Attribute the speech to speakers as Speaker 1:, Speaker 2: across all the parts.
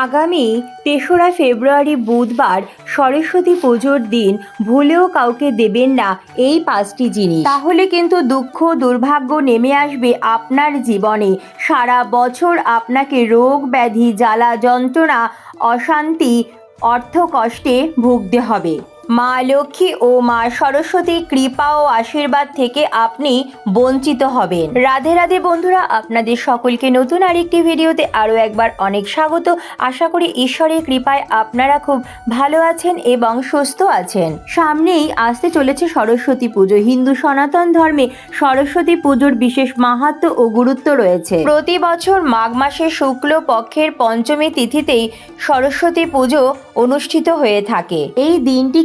Speaker 1: আগামী তেসরা ফেব্রুয়ারি বুধবার সরস্বতী পুজোর দিন ভুলেও কাউকে দেবেন না এই পাঁচটি জিনিস। তাহলে কিন্তু দুঃখ, দুর্ভাগ্য নেমে আসবে আপনার জীবনে। সারা বছর আপনাকে রোগ, ব্যাধি, জ্বালা, যন্ত্রণা, অশান্তি অর্থ কষ্টে ভুগতে হবে। মা লক্ষ্মী ও মা সরস্বতীর কৃপা ও আশীর্বাদ থেকে আপনি বঞ্চিত হবেন। রাধে রাধে বন্ধুরা, আপনাদের সকলকে নতুন আরেকটি ভিডিওতে আরও একবার অনেক স্বাগত। আশা করি ঈশ্বরের কৃপায় আপনারা খুব ভালো আছেন এবং সুস্থ আছেন। সামনেই আসতে চলেছে সরস্বতী পুজো। হিন্দু সনাতন ধর্মে সরস্বতী পুজোর বিশেষ মাহাত্ম ও গুরুত্ব রয়েছে। প্রতি বছর মাঘ মাসের শুক্ল পক্ষের পঞ্চমী তিথিতেই সরস্বতী পুজো অনুষ্ঠিত হয়ে থাকে। এই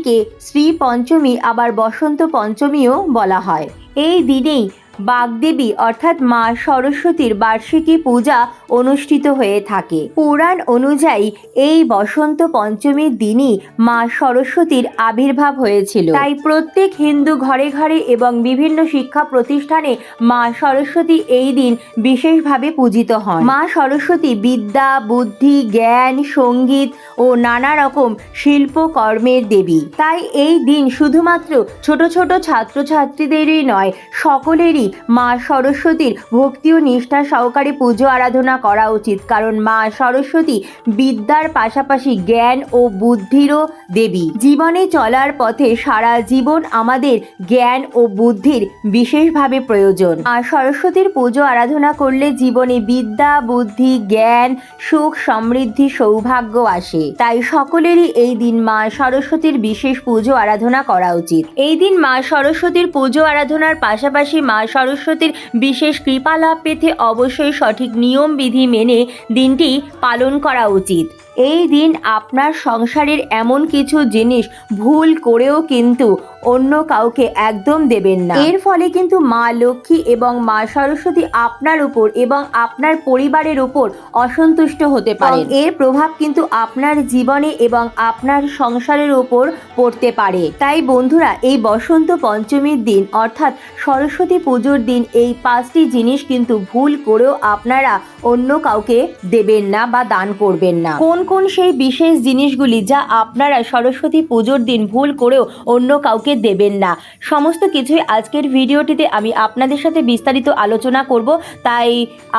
Speaker 1: দিনটিকে শ্রী পঞ্চমী আবার বসন্ত পঞ্চমীও বলা হয়। এই দিনেই বাগদেবী অর্থাৎ মা সরস্বতীর বার্ষিকী পূজা অনুষ্ঠিত হয়ে থাকে। পুরাণ অনুযায়ী এই বসন্ত পঞ্চমীর দিনই মা সরস্বতীর আবির্ভাব হয়েছিল। তাই প্রত্যেক হিন্দু ঘরে ঘরে এবং বিভিন্ন শিক্ষা প্রতিষ্ঠানে মা সরস্বতী এই দিন বিশেষভাবে পূজিত হন। মা সরস্বতী বিদ্যা, বুদ্ধি, জ্ঞান, সংগীত ও নানা রকম শিল্পকর্মের দেবী। তাই এই দিন শুধুমাত্র ছোট ছোট ছাত্রছাত্রীদেরই নয়, সকলেরই মা সরস্বতীর ভক্তি ও নিষ্ঠা সহকারে পুজো আরাধনা করা উচিত। কারণ মা সরস্বতী বিদ্যার পাশাপাশি জ্ঞান ও বুদ্ধিরও দেবী। জীবনে চলার পথে সারা জীবন আমাদের জ্ঞান ও বুদ্ধির বিশেষভাবে প্রয়োজন। মা সরস্বতীর পুজো আরাধনা করলে জীবনে বিদ্যা, বুদ্ধি, জ্ঞান, সুখ, সমৃদ্ধি, সৌভাগ্য আসে। তাই সকলেরই এই দিন মা সরস্বতীর বিশেষ পুজো আরাধনা করা উচিত। এই দিন মা সরস্বতীর পুজো আরাধনার পাশাপাশি মা সরস্বতীর বিশেষ কৃপা লাভ পেতে অবশ্যই সঠিক নিয়ম বিধি মেনে দিনটি পালন করা উচিত। এই দিন আপনার সংসারের এমন কিছু জিনিস ভুল করেও কিন্তু অন্য কাউকে একদম দেবেন না। এর ফলে কিন্তু মা লক্ষ্মী এবং মা সরস্বতী আপনার উপর এবং আপনার পরিবারের উপর অসন্তুষ্ট হতে পারে। এর প্রভাব কিন্তু আপনার জীবনে এবং আপনার সংসারের উপর পড়তে পারে। তাই বন্ধুরা এই বসন্ত পঞ্চমীর দিন অর্থাৎ সরস্বতী পুজোর দিন এই পাঁচটি জিনিস কিন্তু ভুল করেও আপনারা অন্য কাউকে দেবেন না বা দান করবেন না। কোন কোন সেই বিশেষ জিনিসগুলি যা আপনারা সরস্বতী পুজোর দিন ভুল করেও অন্য কাউকে দেবেন না? সমস্ত কিছুই আজকের ভিডিওটিতে আমি আপনাদের সাথে বিস্তারিত আলোচনা করব, তাই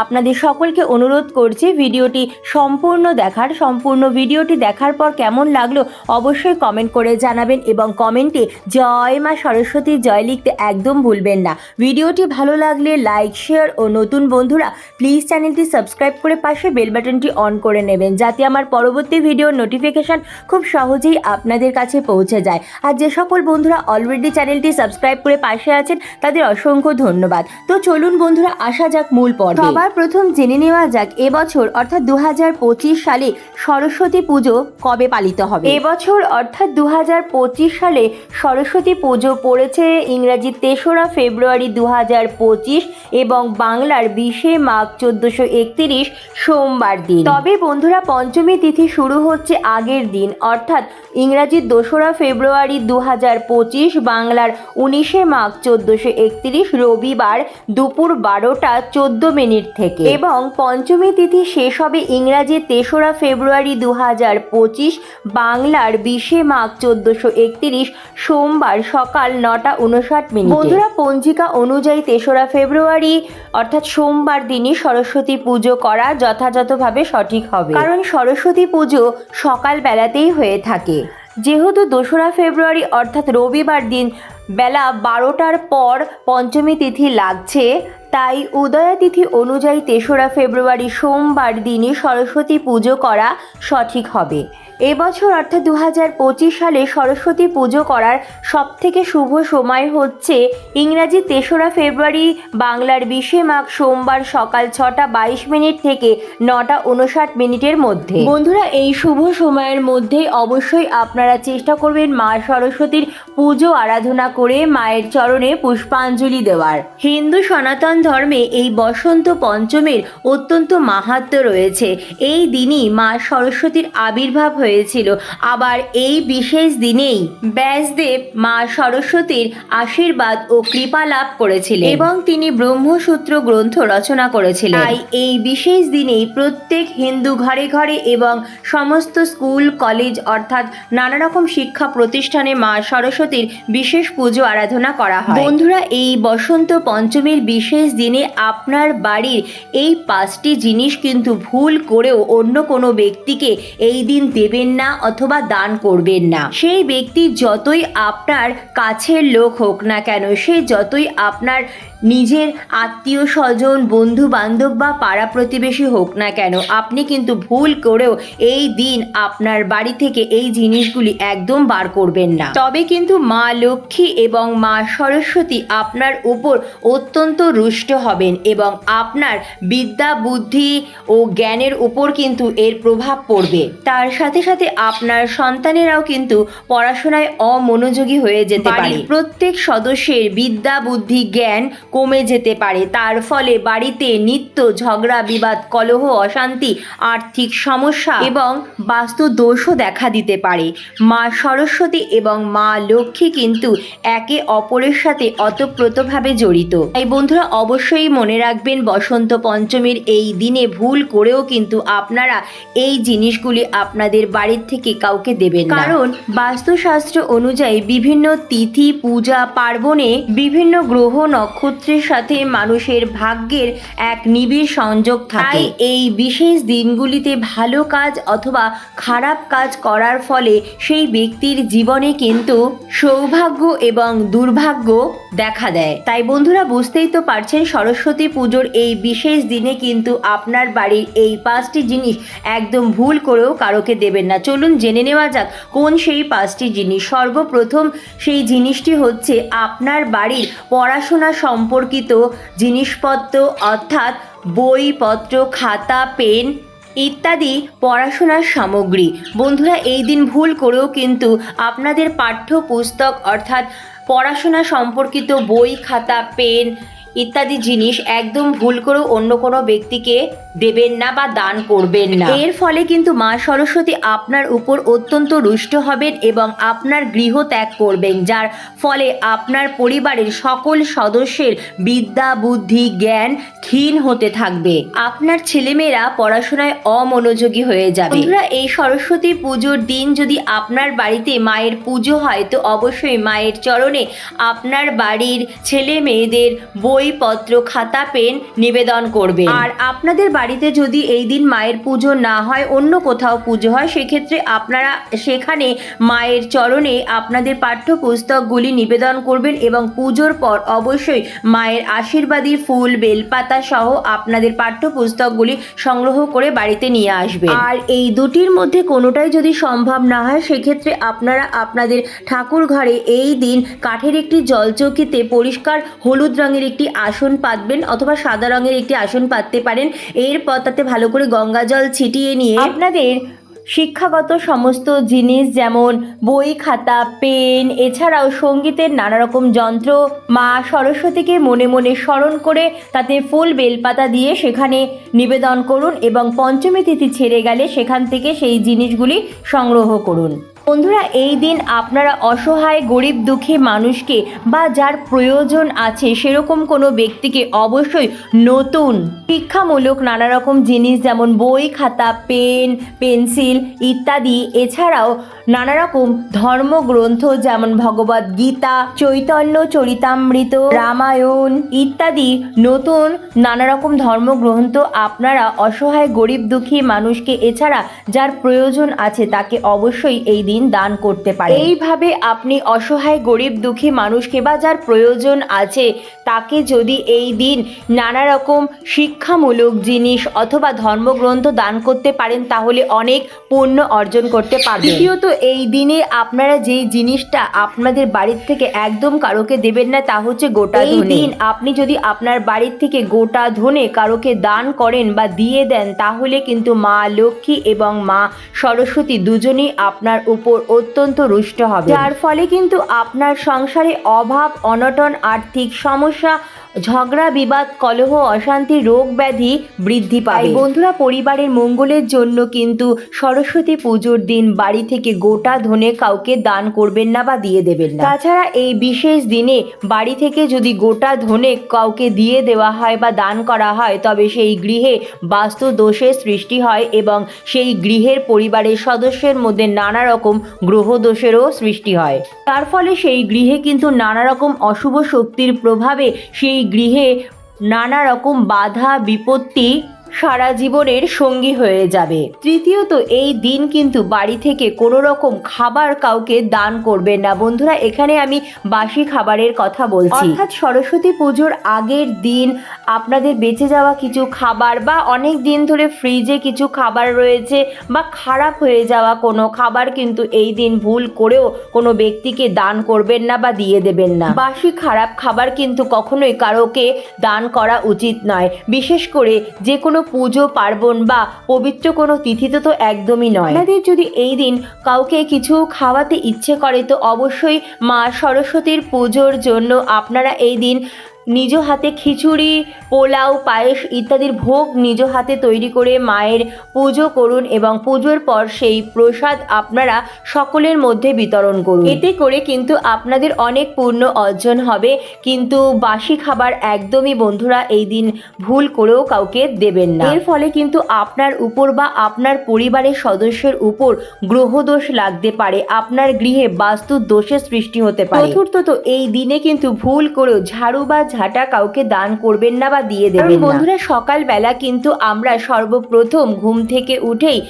Speaker 1: আপনাদের সকলকে অনুরোধ করছি ভিডিওটি সম্পূর্ণ দেখার, সম্পূর্ণ ভিডিওটি দেখার পর কেমন লাগল অবশ্যই কমেন্ট করে জানাবেন এবং কমেন্টে জয় মা সরস্বতী জয় লিখতে একদম ভুলবেন না। ভিডিওটি ভালো লাগলে লাইক, শেয়ার ও নতুন বন্ধুরা প্লিজ চ্যানেলটি সাবস্ক্রাইব করে পাশে বেল বাটনটি অন করে নেবেন, যাতে আমার পরবর্তী ভিডিওর নোটিফিকেশন খুব সহজেই আপনাদের কাছে পৌঁছে যায়। আর যে সকল বন্ধুরা অলরেডি চ্যানেলটি সাবস্ক্রাইব করে পাশে আছেন তাদের অসংখ্য ধন্যবাদ। তো চলুন বন্ধুরা আসা যাক মূল পর্বে। সবার প্রথম জেনে নেওয়া যাক এবছর অর্থাৎ দু সালে সরস্বতী পুজো কবে পালিত হবে? এবছর অর্থাৎ দু হাজার পঁচিশ সালে সরস্বতী পুজো পড়েছে ইংরাজি তেসরা ফেব্রুয়ারি দু হাজার পঁচিশ এবং বাংলার বিশে মাঘ চোদ্দশো একত্রিশ সোমবার দিন। তবে বন্ধুরা পঞ্চমী তিথি শুরু হচ্ছে আগের দিন, অর্থাৎ ইংরাজি দোসরা ফেব্রুয়ারি দু পঁচিশ বাংলার উনিশে মাঘ চোদ্দশো একত্রিশ রবিবার দুপুর বারোটা চোদ্দ মিনিট থেকে। এবং পঞ্চমী তিথি শেষ হবে ইংরাজি তেসরা ফেব্রুয়ারি দু পঁচিশ বাংলার বিশে মাঘ চোদ্দশো একত্রিশ সোমবার সকাল নটা উনষাট মিনিট। বন্ধুরা, পঞ্জিকা অনুযায়ী তেসরা ফেব্রুয়ারি, অর্থাৎ সোমবার দিনই সরস্বতী পুজো করা যথাযথভাবে সঠিক হবে। কারণ সরস্বতী পুজো সকাল বেলাতেই হয়ে থাকে। যেহেতু দোসরা ফেব্রুয়ারি অর্থাৎ রবিবার দিন বেলা বারোটার পর পঞ্চমী তিথি লাগছে, তাই উদয়া তিথি অনুযায়ী তেসরা ফেব্রুয়ারি সোমবার দিনই সরস্বতী পুজো করা সঠিক হবে। এবছর অর্থাৎ দু হাজার পঁচিশ সালে সরস্বতী পুজো করার সবথেকে শুভ সময় হচ্ছে ইংরাজি তেসরা ফেব্রুয়ারি, বাংলার বিশে মাঘ সোমবার সকাল ছটা বাইশ মিনিট থেকে নটা উনষাট মিনিটের মধ্যে। বন্ধুরা, এই শুভ সময়ের মধ্যে অবশ্যই আপনারা চেষ্টা করবেন মা সরস্বতীর পুজো আরাধনা করে মায়ের চরণে পুষ্পাঞ্জলি দেওয়ার। হিন্দু সনাতন ধর্মে এই বসন্ত পঞ্চমের অত্যন্ত মাহাত্ম্য রয়েছে। এই দিনই মা সরস্বতীর আবির্ভাব হয়ে হয়েছিল। আবার এই বিশেষ দিনেই ব্যাসদেব মা সরস্বতীর আশীর্বাদ ও কৃপা লাভ করেছিলেন এবং তিনি ব্রহ্মসূত্র গ্রন্থ রচনা করেছিলেন। তাই এই বিশেষ দিনেই প্রত্যেক হিন্দু ঘরে ঘরে এবং সমস্ত স্কুল, কলেজ অর্থাৎ নানা রকম শিক্ষা প্রতিষ্ঠানে মা সরস্বতীর বিশেষ পুজো আরাধনা করা হয়। বন্ধুরা, এই বসন্ত পঞ্চমীর বিশেষ দিনে আপনার বাড়ির এই পাঁচটি জিনিস কিন্তু ভুল করেও অন্য কোনো ব্যক্তিকে এই দিন দেবেন না অথবা দান করবেন না। সেই ব্যক্তি যতই আপনার কাছের লোক হোক না কেন, সে যতই আপনার নিজের আত্মীয় স্বজন বন্ধু বান্ধব বা পাড়া প্রতিবেশী হোক না কেন, আপনি কিন্তু ভুল করেও এই দিন আপনার বাড়ি থেকে এই জিনিসগুলি একদম বার করবেন না। তবে কিন্তু মা লক্ষ্মী এবং মা সরস্বতী আপনার উপর অত্যন্ত রুষ্ট হবেন এবং আপনার বিদ্যা, বুদ্ধি ও জ্ঞানের উপর কিন্তু এর প্রভাব পড়বে। তার সাথে সাথে আপনার সন্তানেরাও কিন্তু পড়াশোনায় অমনোযোগী হয়ে যেতে পারে। প্রত্যেক সদস্যের বিদ্যা বুদ্ধি জ্ঞান কমে যেতে পারে। তার ফলে বাড়িতে নিত্য ঝগড়া বিবাদ কলহ অশান্তি আর্থিক সমস্যা এবং বাস্তু দোষও দেখা দিতে পারে। মা সরস্বতী এবং মা লক্ষ্মী কিন্তু একে অপরের সাথে অতপ্রতভাবে জড়িত। তাই বন্ধুরা অবশ্যই মনে রাখবেন বসন্ত পঞ্চমীর এই দিনে ভুল করেও কিন্তু আপনারা এই জিনিসগুলি আপনাদের বাড়ির থেকে কাউকে দেবেন না। কারণ বাস্তুশাস্ত্র অনুযায়ী বিভিন্ন তিথি পূজা পার্বণে বিভিন্ন গ্রহ নক্ষত্রের সাথে মানুষের ভাগ্যের এক নিবিড় সংযোগ থাকে। এই বিশেষ দিনগুলিতে ভালো কাজ অথবা খারাপ কাজ করার ফলে সেই ব্যক্তির জীবনে কিন্তু সৌভাগ্য এবং দুর্ভাগ্য দেখা দেয়। তাই বন্ধুরা বুঝতেই তো পারছেন সরস্বতী পুজোর এই বিশেষ দিনে কিন্তু আপনার বাড়ির এই পাঁচটি জিনিস একদম ভুল করেও কারোকে দেবেন না। চলুন জেনে নেওয়া যাক কোন সেই পাঁচটি জিনিস। সর্বপ্রথম সেই জিনিসটি হচ্ছে আপনার বাড়ির পড়াশোনা সম্পর্কিত জিনিসপত্র, অর্থাৎ বইপত্র, খাতা, পেন ইত্যাদি পড়াশোনার সামগ্রী। বন্ধুরা, এই দিন ভুল করেও কিন্তু আপনাদের পাঠ্যপুস্তক, অর্থাৎ পড়াশোনা সম্পর্কিত বই, খাতা, পেন ইত্যাদি জিনিস একদম ভুল করেও অন্য কোনো ব্যক্তিকে দেবেন না বা দান করবেন না। এর ফলে কিন্তু মা সরস্বতী আপনার উপর অত্যন্ত রুষ্ট হবেন এবং আপনার গৃহ ত্যাগ করবেন, যার ফলে আপনার পরিবারের সকল সদস্যের বিদ্যা, বুদ্ধি, জ্ঞান ক্ষীণ হতে থাকবে। আপনার ছেলেমেয়েরা পড়াশোনায় অমনোযোগী হয়ে যাবে। এই সরস্বতী পুজোর দিন যদি আপনার বাড়িতে মায়ের পুজো হয়, তো অবশ্যই মায়ের চরণে আপনার বাড়ির ছেলে মেয়েদের বইপত্র খাতা পেন নিবেদন করবে আর আপনাদের বাড়িতে যদি এই দিন মায়ের পুজো না হয় অন্য কোথাও পুজো হয় সেক্ষেত্রে আপনারা সেখানে মায়ের চরণে আপনাদের পাঠ্যপুস্তকগুলি নিবেদন করবেন এবং পুজোর পর অবশ্যই মায়ের আশীর্বাদী ফুল বেলপাতা সহ আপনাদের পাঠ্যপুস্তকগুলি সংগ্রহ করে বাড়িতে নিয়ে আসবেন। আর এই দুটির মধ্যে কোনোটাই যদি সম্ভব না হয় সেক্ষেত্রে আপনারা আপনাদের ঠাকুর ঘরে এই দিন কাঠের একটি জলচৌকিতে পরিষ্কার হলুদ রঙের একটি আসন পাতবেন অথবা সাদা রঙের একটি আসন পাততে পারেন। এরপর তাতে ভালো করে গঙ্গা জল ছিটিয়ে নিয়ে আপনাদের শিক্ষাগত সমস্ত জিনিস যেমন বই খাতা, পেন, এছাড়াও সঙ্গীতের নানা রকম যন্ত্র মা সরস্বতীকে মনে মনে স্মরণ করে তাতে ফুল বেলপাতা দিয়ে সেখানে নিবেদন করুন এবং পঞ্চমী তিথি ছেড়ে গেলে সেখান থেকে সেই জিনিসগুলি সংগ্রহ করুন। বন্ধুরা, এই দিন আপনারা অসহায়, গরিব, দুঃখী মানুষকে বা যার প্রয়োজন আছে সেরকম কোনো ব্যক্তিকে অবশ্যই নতুন, শিক্ষামূলক নানা রকম জিনিস যেমন বই, খাতা, পেন, পেন্সিল ইত্যাদি, এছাড়াও নানা রকম ধর্মগ্রন্থ যেমন ভগবদ গীতা, চৈতন্য, চরিতামৃত, রামায়ণ ইত্যাদি নতুন নানা রকম ধর্মগ্রন্থ আপনারা অসহায়, গরিব, দুঃখী মানুষকে এছাড়া যার প্রয়োজন আছে তাকে অবশ্যই এই দিন দান করতে পারে এইভাবে আপনি অসহায় গরিব দুঃখী মানুষকে বা যার প্রয়োজন আছে তাকে যদি এই দিন নানা রকম শিক্ষামূলক জিনিস অথবা ধর্মগ্রন্থ দান করতে পারেন তাহলে অনেক পুণ্য অর্জন করতে পারবেন। দ্বিতীয়ত এই দিনে আপনারা যেই জিনিসটা আপনাদের বাড়ির থেকে একদম কারোকে দেবেন না তা হচ্ছে গোটা এই দিন আপনি যদি আপনার বাড়ির থেকে গোটা ধনে কারোকে দান করেন বা দিয়ে দেন তাহলে কিন্তু মা লক্ষ্মী এবং মা সরস্বতী দুজনেই আপনার উপর অত্যন্ত রুষ্ট হবে যার ফলে কিন্তু আপনার সংসারে অভাব অনটন আর্থিক সমস্যা ঝগড়া বিবাদ কলহ অশান্তি রোগ ব্যাধি বৃদ্ধি পায় বন্ধুরা পরিবারের মঙ্গলের জন্য কিন্তু সরস্বতী পুজোর দিন বাড়ি থেকে গোটা ধনে কাউকে দান করবেন না বা দিয়ে দেবেন না। তাছাড়া এই বিশেষ দিনে বাড়ি থেকে যদি গোটা ধনে কাউকে দিয়ে দেওয়া হয় বা দান করা হয় তবে সেই গৃহে বাস্তু দোষের সৃষ্টি হয় এবং সেই গৃহের পরিবারের সদস্যের মধ্যে নানা রকম গ্রহ দোষেরও সৃষ্টি হয়। তার ফলে সেই গৃহে কিন্তু নানা রকম অশুভ শক্তির প্রভাবে সেই গৃহে নানা রকম বাধা বিপত্তি সারা জীবনের সঙ্গী হয়ে যাবে। তৃতীয়ত, এই দিন কিন্তু বাড়ি থেকে কোনো রকম খাবার কাউকে দান করবেন না। বন্ধুরা, এখানে আমি বাসি খাবারের কথা বলছি। অর্থাৎ সরস্বতী পুজোর আগের দিন আপনাদের বেঁচে যাওয়া কিছু খাবার বা অনেক দিন ধরে ফ্রিজে কিছু খাবার রয়েছে বা খারাপ হয়ে যাওয়া কোনো খাবার কিন্তু এই দিন ভুল করেও কোনো ব্যক্তিকে দান করবেন না বা দিয়ে দেবেন না। বাসি খারাপ খাবার কিন্তু কখনোই কারোকে দান করা উচিত নয়। বিশেষ করে যে কোনো পুজো, পার্বণ বা পবিত্র কোনো তিথিতে তো একদমই নয়। আপনাদের যদি এই দিন কাউকে কিছু খাওয়াতে ইচ্ছে করে, তো অবশ্যই মা সরস্বতীর পুজোর জন্য আপনারা এই দিন নিজ হাতে খিচুড়ি, পোলাও, পায়েস ইত্যাদির ভোগ নিজ হাতে তৈরি করে মায়ের পুজো করুন এবং পুজোর পর সেই প্রসাদ আপনারা সকলের মধ্যে বিতরণ করুন। এতে করে কিন্তু আপনাদের অনেক পূর্ণ অর্জন হবে। কিন্তু বাসি খাবার একদমই বন্ধুরা এই দিন ভুল করেও কাউকে দেবেন না। এর ফলে কিন্তু আপনার উপর বা আপনার পরিবারের সদস্যের উপর গ্রহদোষ লাগতে পারে। আপনার গৃহে বাস্তু দোষের সৃষ্টি হতে পারে। চতুর্থত এই দিনে কিন্তু ভুল করেও ঝাড়ু বা ঝাঁটা কাউকে দান করবেন না বা দিয়ে দেবেন বন্ধুরা সকালবেলা কিন্তু আমরা সর্বপ্রথম ঘুম থেকে উঠেই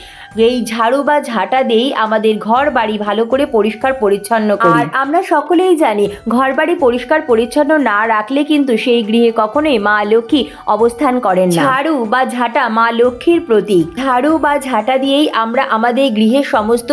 Speaker 1: এই ঝাড়ু বা ঝাঁটা দিয়েই আমাদের ঘর বাড়ি ভালো করে পরিষ্কার পরিচ্ছন্ন করি। আর আমরা সকলেই জানি ঘর বাড়ি পরিষ্কার পরিচ্ছন্ন না রাখলে কিন্তু সেই গৃহে কখনোই মা লক্ষ্মী অবস্থান করেন না। ঝাড়ু বা ঝাঁটা মা লক্ষ্মীর প্রতীক। ঝাড়ু বা ঝাঁটা দিয়েই আমরা আমাদের গৃহের সমস্ত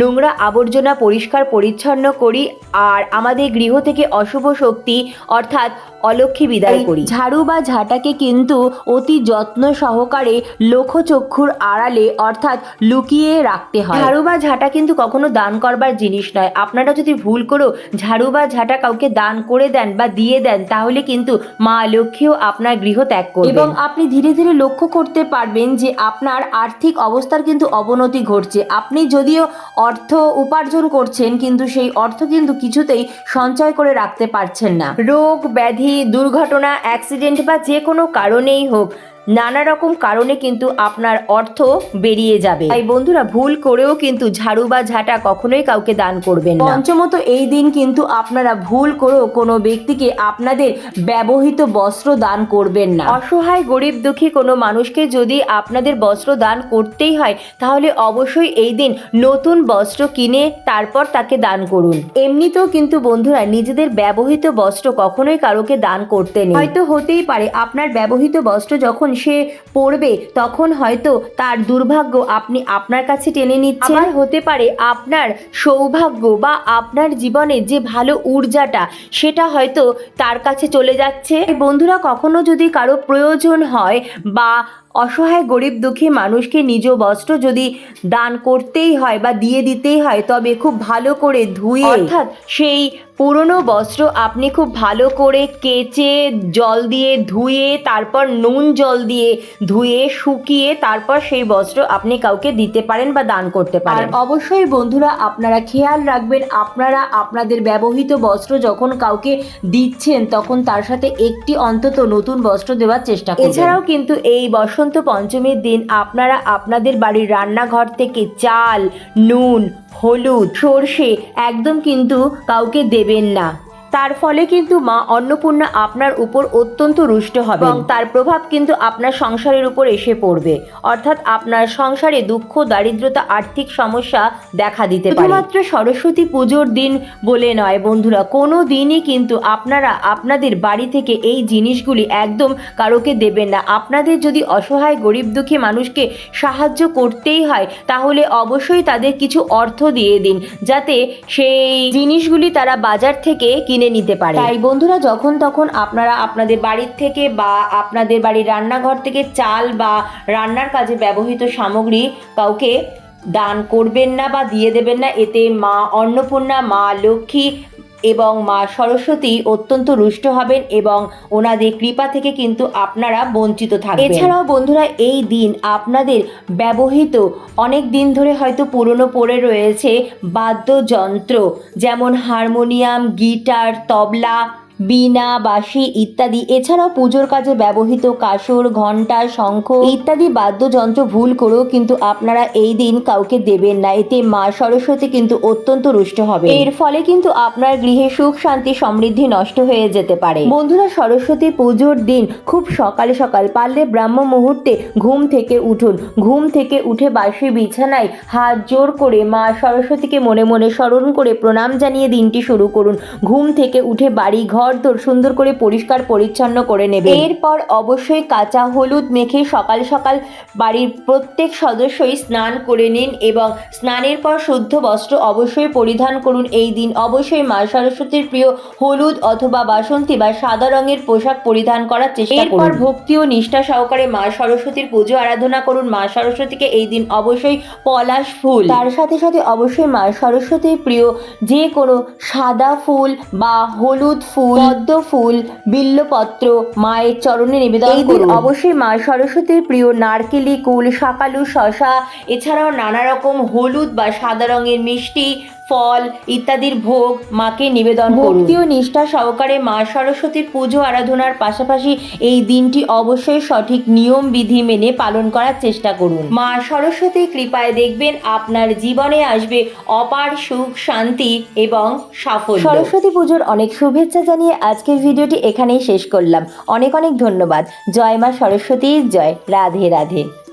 Speaker 1: নোংরা আবর্জনা পরিষ্কার পরিচ্ছন্ন করি। আর আমাদের গৃহ থেকে অশুভ শক্তি অর্থাৎ অলক্ষ্মী বিদায় করি। ঝাড়ু বা ঝাঁটাকে কিন্তু অতি যত্ন সহকারে লোকচক্ষুর আড়ালে অর্থাৎ লুকিয়ে রাখতে হয়। ঝাড়ু বা ঝাঁটা কিন্তু কখনো দান করবার জিনিস নয়। আপনারা যদি ভুল করেও ঝাড়ু বা ঝাঁটা কাউকে দান করে দেন বা দিয়ে দেন তাহলে কিন্তু মা লক্ষ্মীও আপনার গৃহ ত্যাগ করবে এবং আপনি ধীরে ধীরে লক্ষ্য করতে পারবেন যে আপনার আর্থিক অবস্থার কিন্তু অবনতি ঘটছে। আপনি যদিও অর্থ উপার্জন করছেন কিন্তু সেই অর্থ কিন্তু কিছুতেই সঞ্চয় করে রাখতে পারছেন না। রোগ ব্যাধি দুর্ঘটনা অ্যাক্সিডেন্ট বা যে কোনো কারণেই হোক নানা রকম কারণে কিন্তু আপনার অর্থ বেরিয়ে যাবে। তাই বন্ধুরা, ভুল করেও কিন্তু ঝাড়ু বা ঝাঁটা কখনোই কাউকে দান করবেন পঞ্চমত, এই দিন কিন্তু আপনারা ভুল করেও কোনো ব্যক্তিকে আপনাদের ব্যবহৃত বস্ত্র দান করবেন না। অসহায়, গরিব, দুঃখী কোনো মানুষকে যদি আপনাদের বস্ত্র দান করতেই হয়, তাহলে অবশ্যই এই দিন নতুন বস্ত্র কিনে তারপর তাকে দান করুন। এমনিতেও কিন্তু বন্ধুরা, নিজেদের ব্যবহৃত বস্ত্র কখনোই কারোকে দান করতে নেই। হয়তো হতেই পারে, আপনার ব্যবহৃত বস্ত্র যখন সে পড়বে তখন হয়তো তার দুর্ভাগ্য আপনি আপনার কাছে টেনে নিচ্ছেন। আর হতে পারে আপনার সৌভাগ্য বা আপনার জীবনে যে ভালো ঊর্জাটা সেটা হয়তো তার কাছে চলে যাচ্ছে। বন্ধুরা কখনো যদি কারও প্রয়োজন হয় বা অসহায় গরিব দুঃখী মানুষকে নিজ বস্ত্র যদি দান করতেই হয় বা দিয়ে দিতেই হয় তবে খুব ভালো করে ধুয়ে অর্থাৎ সেই পুরনো বস্ত্র আপনি খুব ভালো করে কেচে জল দিয়ে ধুয়ে তারপর নুন জল দিয়ে ধুয়ে শুকিয়ে তারপর সেই বস্ত্র আপনি কাউকে দিতে পারেন বা দান করতে পারেন। অবশ্যই বন্ধুরা আপনারা খেয়াল রাখবেন আপনারা আপনাদের ব্যবহৃত বস্ত্র যখন কাউকে দিচ্ছেন তখন তার সাথে একটি অন্তত নতুন বস্ত্র দেওয়ার চেষ্টা এছাড়াও কিন্তু এই বসন্ত পঞ্চমীর দিন আপনারা আপনাদের বাড়ির রান্নাঘর থেকে চাল, নুন, হলুদ, সর্ষে একদম কিন্তু কাউকে দেবেন না। তার ফলে কিন্তু মা অন্নপূর্ণা আপনার উপর অত্যন্ত রুষ্ট হবে এবং তার প্রভাব কিন্তু আপনার সংসারের উপর এসে পড়বে। অর্থাৎ আপনার সংসারে দুঃখ দারিদ্রতা আর্থিক সমস্যা দেখা দিতে পারে। শুধুমাত্র সরস্বতী পুজোর দিন বলে নয় বন্ধুরা কোনো দিনই কিন্তু আপনারা আপনাদের বাড়ি থেকে এই জিনিসগুলি একদম কারোকে দেবেন না। আপনাদের যদি অসহায় গরিব দুঃখী মানুষকে সাহায্য করতেই হয় তাহলে অবশ্যই তাদের কিছু অর্থ দিয়ে দিন। যাতে সেই জিনিসগুলি তারা বাজার থেকে কিনে নিতে পারে। তাই বন্ধুরা, যখন তখন আপনারা আপনাদের বাড়ির থেকে বা আপনাদের বাড়ির রান্নাঘর থেকে চাল বা রান্নার কাজে ব্যবহৃত সামগ্রী কাউকে দান করবেন না বা দিয়ে দেবেন না। এতে মা অন্নপূর্ণা, মা লক্ষ্মী এবং মা সরস্বতী অত্যন্ত রুষ্ট হবেন এবং ওনাদের কৃপা থেকে কিন্তু আপনারা বঞ্চিত থাকবেন। এছাড়াও বন্ধুরা, এই দিন আপনাদের ব্যবহৃত অনেক দিন ধরে হয়তো পুরনো পড়ে রয়েছে বাদ্যযন্ত্র, যেমন হারমোনিয়াম, গিটার, তবলা বীণা, বাঁশি ইত্যাদি। এছাড়াও পুজোর কাজে ব্যবহৃত কাসর, ঘণ্টা, শঙ্খ ইত্যাদি বাদ্যযন্ত্র ভুল করেও কিন্তু আপনারা এই দিন কাউকে দেবেন না। এতে মা সরস্বতী কিন্তু অত্যন্ত রুষ্ট হবে এর ফলে কিন্তু আপনার গৃহে সুখ, শান্তি, সমৃদ্ধি নষ্ট হয়ে যেতে পারে। বন্ধুরা, সরস্বতী পুজোর দিন খুব সকালে সকাল পারলে ব্রাহ্ম মুহূর্তে ঘুম থেকে উঠুন। ঘুম থেকে উঠে বাসি বিছানায় হাত জোর করে মা সরস্বতীকে মনে মনে স্মরণ করে প্রণাম জানিয়ে দিনটি শুরু করুন। ঘুম থেকে উঠে বাড়ি ঘর দোর সুন্দর করে পরিষ্কার পরিচ্ছন্ন করে নেবে। এরপর অবশ্যই কাঁচা হলুদ মেখে সকাল সকাল বাড়ির প্রত্যেক সদস্যই স্নান করে নিন এবং স্নানের পর শুদ্ধ বস্ত্র অবশ্যই পরিধান করুন। এই দিন অবশ্যই মা সরস্বতীর প্রিয় হলুদ অথবা বাসন্তী বা সাদা রঙের পোশাক পরিধান করার চেষ্টা করুন। এরপর ভক্তি ও নিষ্ঠা সহকারে মা সরস্বতীর পুজো আরাধনা করুন। মা সরস্বতীকে এই দিন অবশ্যই পলাশ ফুল। তার সাথে সাথে অবশ্যই মা সরস্বতীর প্রিয় যে কোনো সাদা ফুল বা হলুদ ফুল। পদ্ম ফুল বিল্লপত্র মায়ের চরণে নিবেদন এই দিন অবশ্যই মা সরস্বতীর প্রিয় নারকেলি কুল শাকালু শশা এছাড়াও নানা রকম হলুদ বা সাদা রঙের মিষ্টি ফল ইত্যাদির ভোগ মাকে নিবেদন ভক্তি ও নিষ্ঠা সহকারে মা সরস্বতীর পুজো আরাধনার পাশাপাশি এই দিনটি অবশ্যই সঠিক নিয়ম বিধি মেনে পালন করার চেষ্টা করুন। মা সরস্বতীর কৃপায় দেখবেন আপনার জীবনে আসবে অপার সুখ শান্তি এবং সাফল্য। সরস্বতী পুজোর অনেক শুভেচ্ছা জানিয়ে আজকের ভিডিওটি এখানেই শেষ করলাম। অনেক অনেক ধন্যবাদ। জয় মা সরস্বতী জয়। রাধে রাধে।